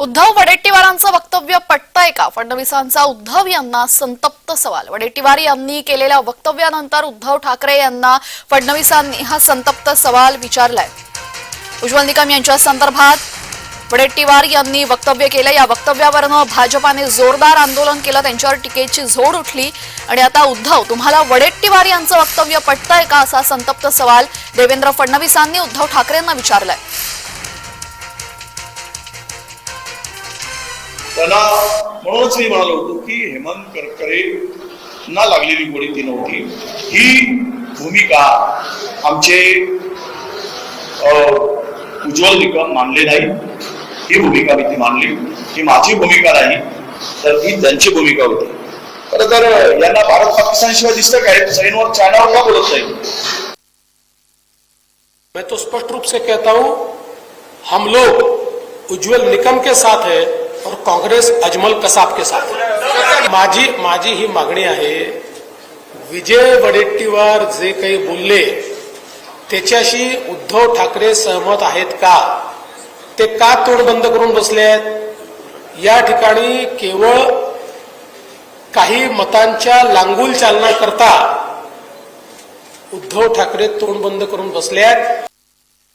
उद्धव वडेट्टीवारांचं वक्तव्य पटतंय का? फडणवीसांचा उद्धव यांना संतप्त सवाल. वडेट्टीवार यांनी केलेल्या वक्तव्यानंतर उद्धव ठाकरे यांना फडणवीसांनी हा संतप्त सवाल विचारलाय. उज्ज्वल निकम यांच्या संदर्भात वडेट्टीवार यांनी वक्तव्य केलं. या वक्तव्यावरनं भाजपाने जोरदार आंदोलन केलं. त्यांच्यावर टीकेची झोड उठली. आणि आता उद्धव तुम्हाला वडेट्टीवार यांचं वक्तव्य पटतंय का? असा संतप्त सवाल देवेंद्र फडणवीसांनी उद्धव ठाकरेंना विचारलाय. त्यांना म्हणूनच मी म्हणालो होतो की हेमंत करकरे ना लागलेली गोळी ती नव्हती. ही भूमिका आमचे उज्ज्वल निकम मानले नाही. ही भूमिका मी ती मानली. ही माझी भूमिका नाही तर ही त्यांची भूमिका होती. खरं तर यांना भारत पाकिस्तान शिवाय दिसतं काय? सैनवर चायनावर का बोलत नाही? मैं तो स्पष्ट रूप से कहता हूं हम लोग उज्जवल निकम के साथ है और काँग्रेस अजमल कसाब के साथ माझी माझी ही मागणी आहे विजय वडेट्टीवार जे काही बोलले त्याच्याशी उद्धव ठाकरे सहमत आहेत का? ते का तोडबंद करून बसले आहेत? या ठिकाणी केवळ काही मतांच्या लांगूल चालना करता उद्धव ठाकरे तोंड बंद करून बसले आहेत.